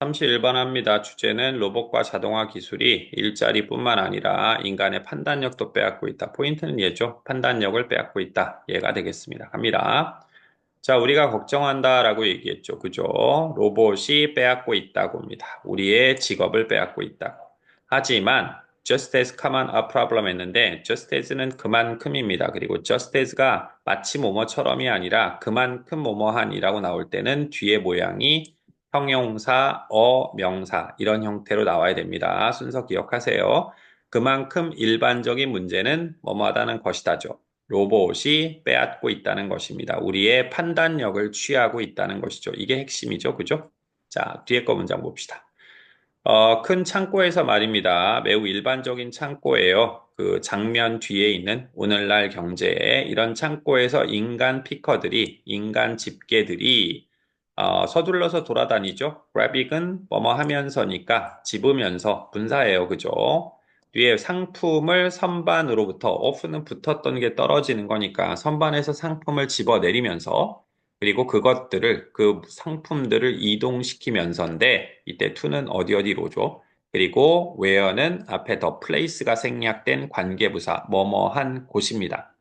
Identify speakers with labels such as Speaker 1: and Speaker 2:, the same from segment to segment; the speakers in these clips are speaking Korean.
Speaker 1: 31번 합니다. 주제는 로봇과 자동화 기술이 일자리뿐만 아니라 인간의 판단력도 빼앗고 있다. 포인트는 얘죠. 판단력을 빼앗고 있다. 얘가 되겠습니다. 갑니다. 자, 우리가 걱정한다라고 얘기했죠. 그죠? 로봇이 빼앗고 있다고 합니다. 우리의 직업을 빼앗고 있다고. 하지만 just as common a problem 했는데 just as는 그만큼입니다. 그리고 just as가 마치 뭐뭐처럼이 아니라 그만큼 뭐뭐한이라고 나올 때는 뒤에 모양이 형용사, 어, 명사 이런 형태로 나와야 됩니다. 순서 기억하세요. 그만큼 일반적인 문제는 뭐뭐하다는 것이다죠. 로봇이 빼앗고 있다는 것입니다. 우리의 판단력을 취하고 있다는 것이죠. 이게 핵심이죠. 그죠? 자, 뒤에 거 문장 봅시다. 어, 큰 창고에서 말입니다. 매우 일반적인 창고예요. 그 장면 뒤에 있는 오늘날 경제에 이런 창고에서 인간 피커들이, 인간 집게들이 어, 서둘러서 돌아다니죠. grabbing은 뭐뭐 하면서니까 집으면서 분사예요. 그죠? 뒤에 상품을 선반으로부터 off는 붙었던 게 떨어지는 거니까 선반에서 상품을 집어내리면서 그리고 그것들을 그 상품들을 이동시키면서인데 이때 to는 어디 어디로죠? 그리고 where는 앞에 더 place가 생략된 관계부사 뭐뭐한 곳입니다.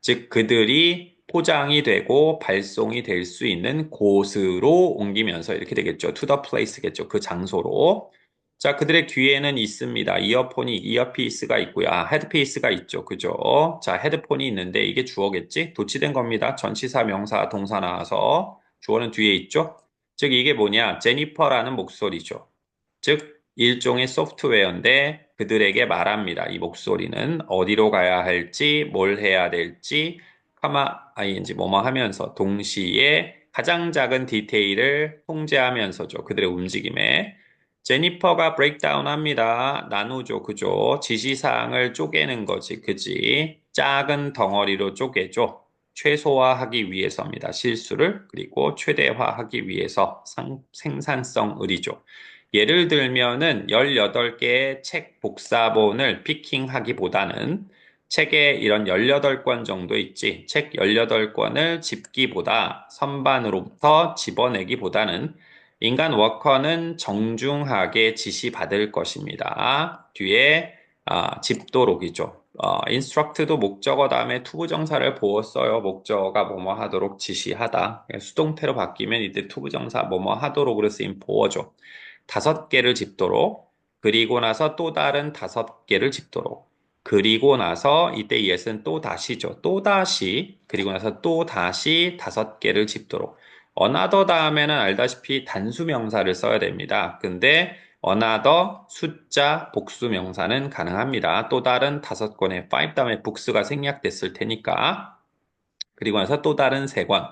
Speaker 1: 즉 그들이 포장이 되고 발송이 될 수 있는 곳으로 옮기면서 이렇게 되겠죠. to the place겠죠. 그 장소로. 자, 그들의 뒤에는 있습니다. 이어폰이, 이어피스가 있고요. 아, 헤드피스가 있죠. 그죠? 자, 헤드폰이 있는데 이게 주어겠지? 도치된 겁니다. 전치사, 명사, 동사 나와서 주어는 뒤에 있죠? 즉, 이게 뭐냐? 제니퍼라는 목소리죠. 즉, 일종의 소프트웨어인데 그들에게 말합니다. 이 목소리는 어디로 가야 할지, 뭘 해야 될지, 카마, ing, 뭐뭐 하면서 동시에 가장 작은 디테일을 통제하면서죠. 그들의 움직임에. 제니퍼가 브레이크다운 합니다. 나누죠. 그죠? 지시사항을 쪼개는 거지. 그지? 작은 덩어리로 쪼개죠. 최소화하기 위해서입니다. 실수를 그리고 최대화하기 위해서 상, 생산성을이죠. 예를 들면은 18개의 책 복사본을 피킹하기보다는 책에 이런 18권 정도 있지. 책 18권을 집기보다 선반으로부터 집어내기보다는 인간 워커는 정중하게 지시받을 것입니다. 뒤에 아, 집도록이죠. 어, instruct도 목적어 다음에 투부정사를 보았어요. 목적어가 뭐뭐 하도록 지시하다. 수동태로 바뀌면 이때 투부정사 뭐뭐 하도록으로 쓰인 보어죠. 다섯 개를 집도록 그리고 나서 또 다른 다섯 개를 집도록 그리고 나서 이때 yes는 또 다시죠. 또 다시 그리고 나서 또 다시 다섯 개를 집도록 another 다음에는 알다시피 단수 명사를 써야 됩니다. 근데 another 숫자 복수 명사는 가능합니다. 또 다른 다섯 권의 five 다음에 복수가 생략됐을 테니까 그리고 나서 또 다른 세 권.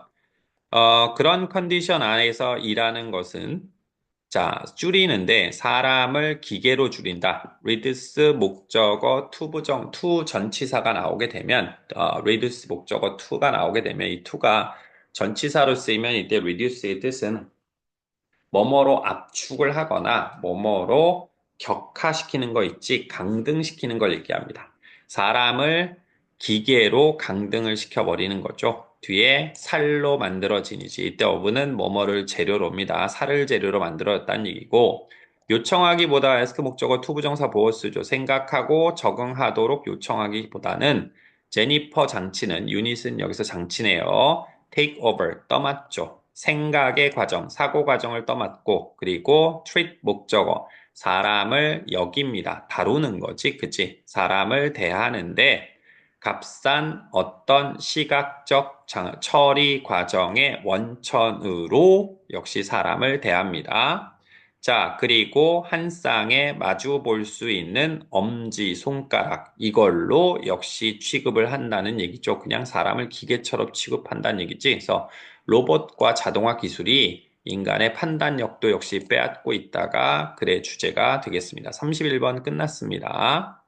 Speaker 1: 어, 그런 컨디션 안에서 일하는 것은 자, 줄이는데 사람을 기계로 줄인다. reduce 목적어 to 부정 to 전치사가 나오게 되면 어, reduce 목적어 to가 나오게 되면 이 to가 전치사로 쓰이면 이때 reduce의 뜻은 뭐뭐로 압축을 하거나 뭐뭐로 격화시키는 거 있지 강등시키는 걸 얘기합니다. 사람을 기계로 강등을 시켜버리는 거죠. 뒤에 살로 만들어지니지 이때 어부는 뭐뭐를 재료로입니다. 살을 재료로 만들었다는 얘기고 요청하기보다 에스크 목적어 투부정사 보어스죠. 생각하고 적응하도록 요청하기보다는 제니퍼 장치는 유닛은 여기서 장치네요. take over 떠맡죠. 생각의 과정, 사고 과정을 떠맡고 그리고 treat 목적어 사람을 여깁니다. 다루는 거지, 그치? 사람을 대하는데 값싼 어떤 시각적 처리 과정의 원천으로 역시 사람을 대합니다. 자, 그리고 한 쌍에 마주 볼 수 있는 엄지, 손가락, 이걸로 역시 취급을 한다는 얘기죠. 그냥 사람을 기계처럼 취급한다는 얘기지. 그래서 로봇과 자동화 기술이 인간의 판단력도 역시 빼앗고 있다가 글의 주제가 되겠습니다. 31번 끝났습니다.